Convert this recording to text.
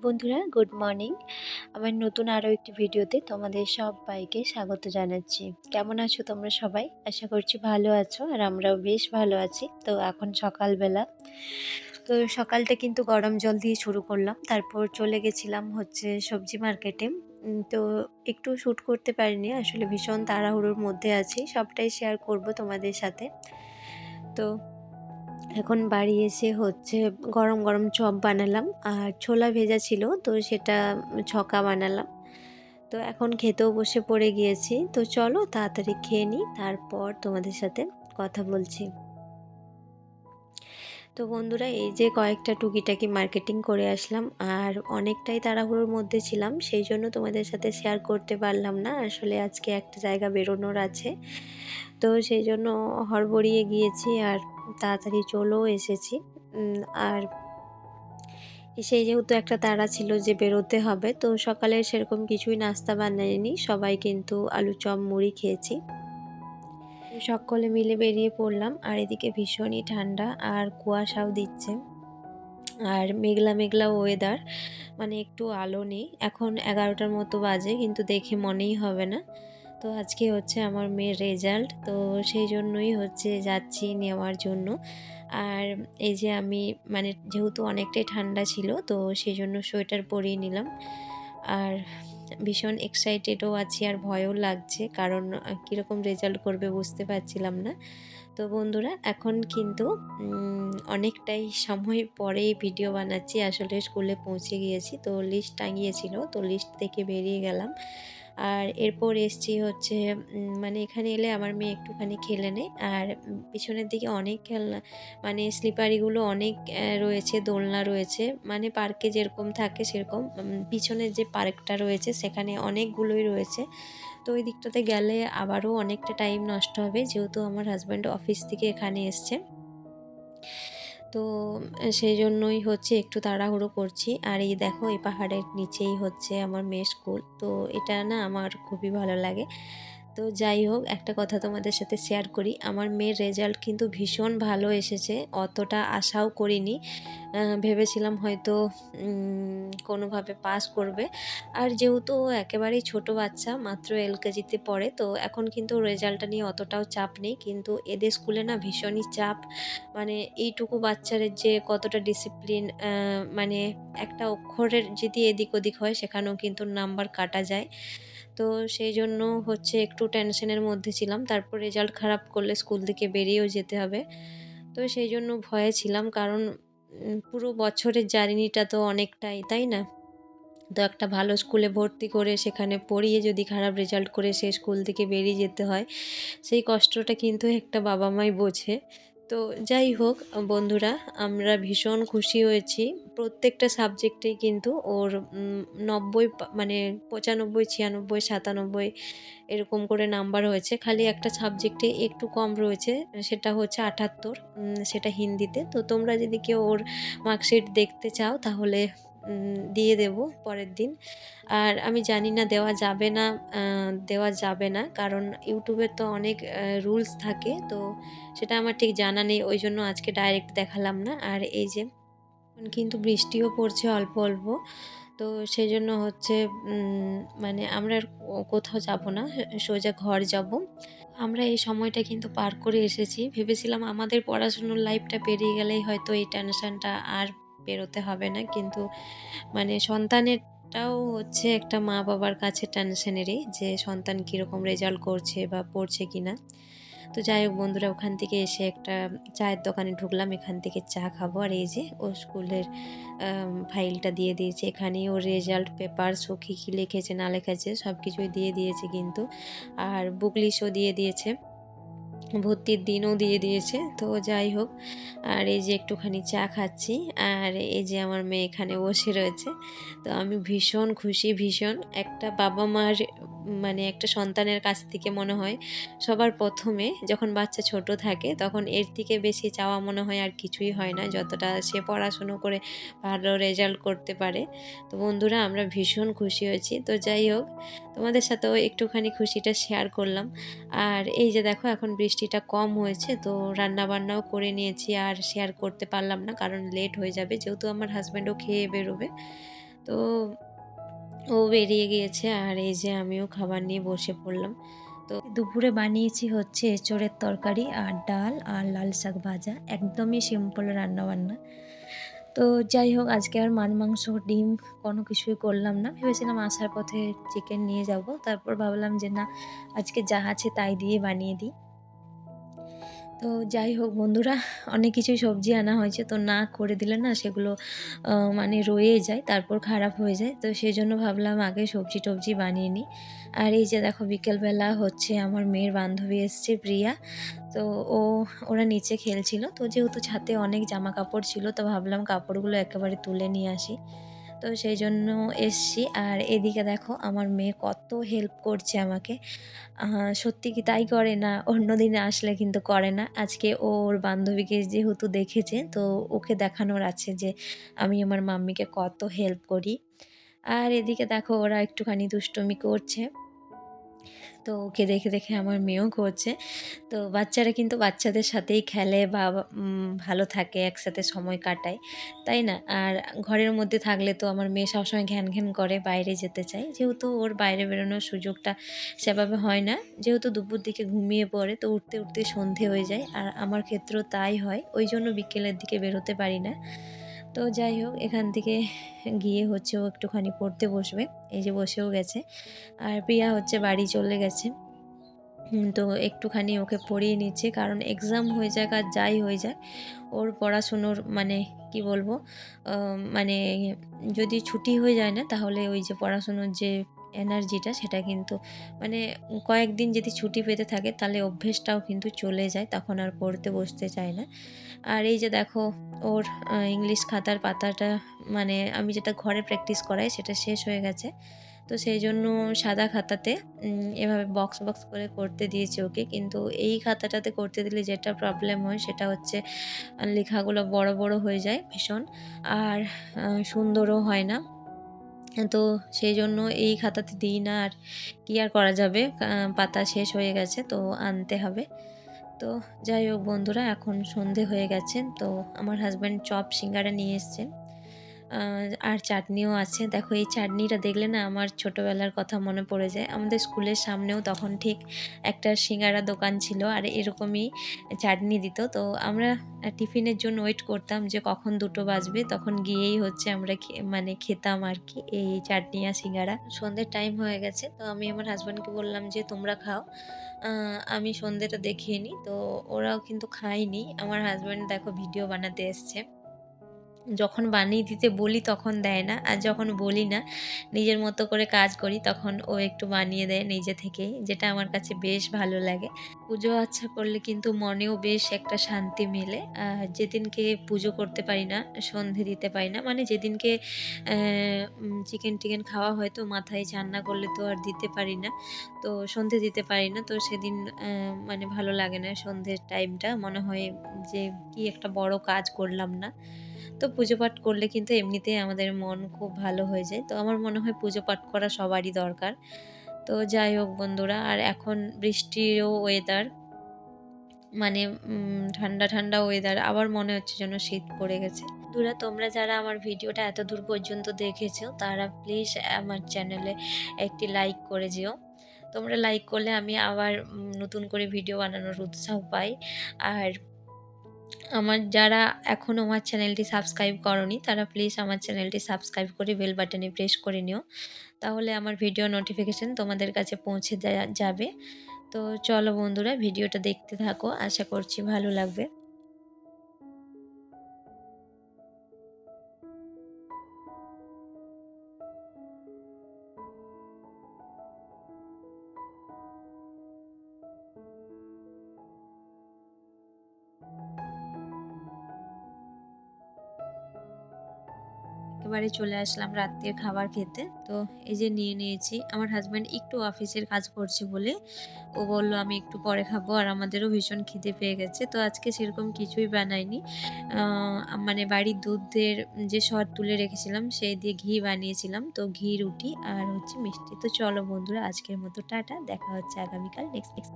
বন্ধুরা, good morning. আমার নতুন আরও একটি ভিডিওতে তোমাদের সবাইকে স্বাগত জানাচ্ছি। কেমন আছো তোমরা সবাই? আশা করছি ভালো আছো আর আমরাও বেশ ভালো আছি। তো এখন সকালবেলা। তো সকালটা কিন্তু গরম জল দিয়ে শুরু করলাম। তারপর চলে গেছিলাম হচ্ছে সবজি মার্কেটে। তো একটু শ্যুট করতে পারিনি। আসলে ভীষণ তাড়াহুড়োর মধ্যে আছি। সবটাই শেয়ার করব তোমাদের সাথে। তো এখন বাড়ি এসে হচ্ছে গরম গরম চপ বানালাম আর ছোলা ভেজা ছিল, তো সেটা ছকা বানালাম। তো এখন খেতেও বসে পড়ে গিয়েছি, তো চলো তাড়াতাড়ি খেয়ে নিই, তারপর তোমাদের সাথে কথা বলছি। তো বন্ধুরা, এই যে কয়েকটা টুকিটাকি মার্কেটিং করে আসলাম আর অনেকটাই তাড়াহুড়োর মধ্যে ছিলাম, সেই জন্য তোমাদের সাথে শেয়ার করতে পারলাম না, আসলে আজকে একটা জায়গা বেরোনোর আছে। তো সেই জন্য হড়বড়িয়ে গিয়েছি আর তাড়াতাড়ি চলেও এসেছি। আর সেই যেহেতু একটা তাড়া ছিল যে বেরোতে হবে, তো সকালে সেরকম কিছুই নাস্তা বানাইনি। সবাই কিন্তু আলু চপ, মুড়ি খেয়েছি। সকলে মিলে বেরিয়ে পড়লাম, আর এদিকে ভীষণই ঠান্ডা আর কুয়াশাও দিচ্ছে। আর মেঘলা মেঘলা ওয়েদার মানে একটু আলো নেই। এখন এগারোটার মতো বাজে, কিন্তু দেখে মনেই হবে না। তো আজকে হচ্ছে আমার মেয়ের রেজাল্ট তো সেই জন্যই হচ্ছে যাচ্ছি নেওয়ার জন্য। আর এই যে আমি মানে যেহেতু অনেকটাই ঠান্ডা ছিল, তো সেই জন্য সোয়েটার পরিয়ে নিলাম। আর ভীষণ এক্সাইটেডও আছি, আর ভয়ও লাগছে, কারণ কীরকম রেজাল্ট করবে বুঝতে পারছিলাম না। তো বন্ধুরা, এখন কিন্তু অনেকটাই সময় পরে ভিডিও বানাচ্ছি। আসলে স্কুলে পৌঁছে গিয়েছি, তো লিস্ট টাঙিয়েছিল, তো লিস্ট থেকে বেরিয়ে গেলাম। আর এরপর এসছি হচ্ছে মানে এখানে এলে আমার মেয়ে একটুখানি খেলে নেয়। আর পিছনের দিকে অনেক খেলনা মানে স্লিপারিগুলো অনেক রয়েছে, দোলনা রয়েছে। মানে পার্কে যেরকম থাকে সেরকম পিছনের যে পার্কটা রয়েছে সেখানে অনেকগুলোই রয়েছে। তো ওই দিকটাতে গেলে আবারও অনেকটা টাইম নষ্ট হবে, যেহেতু আমার হাজব্যান্ড অফিস থেকে এখানে এসছে। তো সেই জন্যই হচ্ছে একটু তাড়াহুড়ো করছি। আর এই দেখো, এই পাহাড়ের নিচেই হচ্ছে আমার মেয়ে স্কুল। তো এটা না আমার খুবই ভালো লাগে। তো যাই হোক, একটা কথা তোমাদের সাথে শেয়ার করি। আমার মেয়ের রেজাল্ট কিন্তু ভীষণ ভালো এসেছে, অতটা আশাও করিনি। ভেবেছিলাম হয়তো কোনোভাবে পাস করবে। আর যেহেতু একেবারেই ছোট বাচ্চা, মাত্র এলকেজিতে পড়ে, তো এখন কিন্তু রেজাল্টটা নিয়ে অতটাও চাপ নেই। কিন্তু এদের স্কুলে না ভীষণই চাপ। মানে এইটুকু বাচ্চাদের যে কতটা ডিসিপ্লিন মানে একটা অক্ষরের যদি এদিক ওদিক হয়, সেখানেও কিন্তু নাম্বার কাটা যায়। তো সেই জন্য হচ্ছে একটু টেনশনের মধ্যে ছিলাম। তারপর রেজাল্ট খারাপ করলে স্কুল থেকে বেরিয়েও যেতে হবে। তো সেই জন্য ভয়ে ছিলাম কারণ পুরো বছরের জার্নিটা তো অনেকটাই, তাই না? তো একটা ভালো স্কুলে ভর্তি করে সেখানে পড়িয়ে যদি খারাপ রেজাল্ট করে সে স্কুল থেকে বেরিয়ে যেতে হয়, সেই কষ্টটা কিন্তু একটা বাবা মাই বোঝে। তো যাই হোক, বন্ধুরা, আমরা ভীষণ খুশি হয়েছি। প্রত্যেকটা সাবজেক্টেই কিন্তু ওর নব্বই মানে পঁচানব্বই, ছিয়ানব্বই, সাতানব্বই এরকম করে নাম্বার হয়েছে। খালি একটা সাবজেক্টে একটু কম রয়েছে, সেটা হচ্ছে আটাত্তর সেটা হিন্দিতে। তো তোমরা যদি কেউ ওর মার্কশিট দেখতে চাও, তাহলে দিয়ে দেব পরের দিন। আর আমি জানি না দেওয়া যাবে না দেওয়া যাবে না, কারণ ইউটিউবের তো অনেক রুলস থাকে, তো সেটা আমার ঠিক জানা নেই, ওই জন্য আজকে ডাইরেক্ট দেখালাম না। আর এই যে কিন্তু বৃষ্টিও পড়ছে অল্প অল্প, তো সেই জন্য হচ্ছে মানে আমরা কোথাও যাব না সোজা ঘর যাব। আমরা এই সময়টা কিন্তু পার করে এসেছি। ভেবেছিলাম আমাদের পড়াশুনোর লাইফটা পেরিয়ে গেলেই হয়তো এই টেনশনটা আর বেরোতে হবে না। কিন্তু মানে সন্তানেরটাও হচ্ছে একটা মা বাবার কাছে টেনশনেরই যে সন্তান কীরকম রেজাল্ট করছে বা পড়ছে কি না তো যাই হোক বন্ধুরা, ওখান থেকে এসে একটা চায়ের দোকানে ঢুকলাম। এখান থেকে চা খাব। আর এই যে ও স্কুলের ফাইলটা দিয়ে দিয়েছে। এখানে ও রেজাল্ট পেপার ও কী লিখেছে, না লেখেছে সব কিছুই দিয়ে দিয়েছে কিন্তু। আর বুক লিস্টও দিয়ে দিয়েছে। ভর্তির দিনও দিয়ে দিয়েছে, তো যাই হোক। আর এই যে একটুখানি চা খাচ্ছি, আর এই যে আমার মেয়ে এখানে বসে রয়েছে, তো আমি ভীষণ খুশি, ভীষণ। একটা বাবা মার মানে একটা সন্তানের কাছ থেকে মনে হয় সবার প্রথমে যখন বাচ্চা ছোট থাকে তখন এর থেকে বেশি চাওয়া মনে হয় আর কিছুই হয় না। যতটা সে পড়াশুনো করে ভালো রেজাল্ট করতে পারে। তো বন্ধুরা, আমরা ভীষণ খুশি হয়েছি। তো যাই হোক, তোমাদের সাথেও একটুখানি খুশিটা শেয়ার করলাম। আর এই যে দেখো, এখন বৃষ্টিটা কম হয়েছে, তো রান্না বান্নাও করে নিয়েছি আর শেয়ার করতে পারলাম না, কারণ লেট হয়ে যাবে। যেহেতু আমার হাজব্যান্ডও খেয়ে বেরোবে। তো ও বেরিয়ে গিয়েছে আর এই যে আমিও খাবার নিয়ে বসে পড়লাম। তো দুপুরে বানিয়েছি হচ্ছে এঁচোড়ের তরকারি আর ডাল আর লাল শাক ভাজা, একদমই সিম্পল রান্নাবান্না। তো যাই হোক, আজকে আর মাছ মাংস, ডিম কোনো কিছুই করলাম না। ভেবেছিলাম আসার পথে চিকেন নিয়ে যাব, তারপর ভাবলাম যে না, আজকে যা আছে তাই দিয়ে বানিয়ে দিই। তো যাই হোক বন্ধুরা, অনেক কিছুই সবজি আনা হয়েছে, তো না করে দিলে না সেগুলো মানে রয়ে যায়, তারপর খারাপ হয়ে যায়। তো সেই জন্য ভাবলাম আগে সবজি টবজি বানিয়ে নিই। আর এই যে দেখো বিকেলবেলা হচ্ছে আমার মেয়ের বান্ধবী এসছে, প্রিয়া। তো ও, ওরা নিচে খেলছিল, তো যেহেতু ছাতে অনেক জামা কাপড় ছিল, তো ভাবলাম কাপড়গুলো একেবারে তুলে নিয়ে আসি। তো সেই জন্য এসছি। আর এদিকে দেখো আমার মেয়ে কত হেল্প করছে আমাকে। সত্যি কি তাই করে না? অন্য দিনে আসলে কিন্তু করে না। আজকে ওর বান্ধবীকে যেহেতু দেখেছে, তো ওকে দেখানোর আছে যে আমি আমার মাম্মিকে কত হেল্প করি। আর এদিকে দেখো ওরা একটুখানি দুষ্টমি করছে। তো ওকে দেখে দেখে আমার মেয়েও করছে। তো বাচ্চারা কিন্তু বাচ্চাদের সাথেই খেলে বা ভালো থাকে, একসাথে সময় কাটায়, তাই না? আর ঘরের মধ্যে থাকলে তো আমার মেয়ে সবসময় ঘ্যান ঘ্যান করে বাইরে যেতে চায়। যেহেতু ওর বাইরে বেরোনোর সুযোগটা সেভাবে হয় না। যেহেতু দুপুর দিকে ঘুমিয়ে পড়ে, তো উঠতে উঠতে সন্ধে হয়ে যায়। আর আমার ক্ষেত্রেও তাই হয়। ওই জন্য বিকেলের দিকে বেরোতে পারি না। তো যাই হোক, এখান থেকে গিয়ে হচ্ছে ও একটুখানি পড়তে বসবে। এই যে বসেও গেছে। আর প্রিয়া হচ্ছে বাড়ি চলে গেছে। তো একটুখানি ওকে পড়িয়ে নিচ্ছে। কারণ এক্সাম হয়ে যাক আর যাই হয়ে যাক, ওর পড়াশুনোর মানে কি বলব মানে যদি ছুটি হয়ে যায় না, তাহলে ওই যে পড়াশুনোর যে এনার্জিটা সেটা কিন্তু মানে কয়েকদিন যদি ছুটি পেতে থাকে তাহলে অভ্যেসটাও কিন্তু চলে যায়, তখন আর পড়তে বসতে চায় না। আর এই যে দেখো ওর ইংলিশ খাতার পাতাটা মানে আমি যেটা ঘরে প্র্যাকটিস করাই সেটা শেষ হয়ে গেছে। তো সেই জন্য সাদা খাতাতে এভাবে বক্স বক্স করে করতে দিয়েছে ওকে। কিন্তু এই খাতাটাতে করতে দিলে যেটা প্রবলেম হয় সেটা হচ্ছে লেখাগুলো বড় বড় হয়ে যায় ভীষণ। আর সুন্দরও হয় না। তো সেই জন্য এই খাতাতে দিই না আর কী আর করা যাবে? পাতা শেষ হয়ে গেছে, তো আনতে হবে। তো যাই হোক বন্ধুরা, এখন সন্ধে হয়ে গেছে, তো আমার হাজব্যান্ড চপ সিঙ্গারা নিয়ে এসছেন। আর চাটনিও আছে। দেখো, এই চাটনিটা দেখলে না আমার ছোটোবেলার কথা মনে পড়ে যায়। আমাদের স্কুলের সামনেও তখন ঠিক একটা সিঙ্গারা দোকান ছিল আর এরকমই চাটনি দিত। তো আমরা টিফিনের জন্য ওয়েট করতাম যে কখন দুটো বাজবে। তখন গিয়েই হচ্ছে আমরা মানে খেতাম আর কি এই চাটনি আর সিঙ্গারা। সন্ধ্যের টাইম হয়ে গেছে। তো আমি আমার হাজব্যান্ডকে বললাম যে, তোমরা খাও। আমি সন্ধ্যেটা দেখিয়ে নিই তো ওরাও কিন্তু খায়নি। আমার হাজব্যান্ড দেখো ভিডিও বানাতে এসছে। যখন বানিয়ে দিতে বলি তখন দেয় না। আর যখন বলি না, নিজের মতো করে কাজ করি তখন ও একটু বানিয়ে দেয় নিজে থেকেই, যেটা আমার কাছে বেশ ভালো লাগে। পুজো আচ্ছা করলে কিন্তু মনেও বেশ একটা শান্তি মেলে। আর যেদিনকে পুজো করতে পারি না, সন্ধে দিতে পারি না মানে যেদিনকে চিকেন টিকেন খাওয়া হয়তো মাথায় চান্না করলে তো আর দিতে পারি না। তো সন্ধে দিতে পারি না, তো সেদিন মানে ভালো লাগে না সন্ধ্যের টাইমটা মনে হয় যে কি একটা বড় কাজ করলাম না। তো পুজো পাঠ করলে কিন্তু এমনিতেই আমাদের মন খুব ভালো হয়ে যায়। তো আমার মনে হয় পুজো পাঠ করা সবারই দরকার। তো যাই হোক বন্ধুরা, আর এখন বৃষ্টিরও ওয়েদার মানে ঠান্ডা ঠান্ডা ওয়েদার আবার মনে হচ্ছে যেন শীত পড়ে গেছে। বন্ধুরা, তোমরা যারা আমার ভিডিওটা এত দূর পর্যন্ত দেখেছ, তারা প্লিজ আমার চ্যানেলে একটি লাইক করে যেও। তোমরা লাইক করলে আমি আবার নতুন করে ভিডিও বানানোর উৎসাহ পাই। আর আমার যারা এখনও আমার চ্যানেলটি সাবস্ক্রাইব করনি, তারা প্লিজ আমার চ্যানেলটি সাবস্ক্রাইব করে বেল বাটনে প্রেস করে নিও। তাহলে আমার ভিডিও নোটিফিকেশান তোমাদের কাছে পৌঁছে যাবে। তো চলো বন্ধুরা ভিডিওটা দেখতে থাকো। আশা করছি ভালো লাগবে। একেবারে চলে আসলাম রাত্রের খাবার খেতে। তো এই যে নিয়ে নিয়েছি, আমার হাজব্যান্ড একটু অফিসের কাজ করছে বলে। ও বলল, আমি একটু পরে খাব আর আমাদেরও ভীষণ খিদে পেয়ে গেছে। তো আজকে সেরকম কিছুই বানাইনি। মানে বাড়ির দুধের যে সর তুলে রেখেছিলাম, সেই দিয়ে ঘি বানিয়েছিলাম। তো ঘি, রুটি আর হচ্ছে মিষ্টি। তো চলো বন্ধুরা, আজকের মতো টাটা। দেখা হচ্ছে আগামীকাল। Next next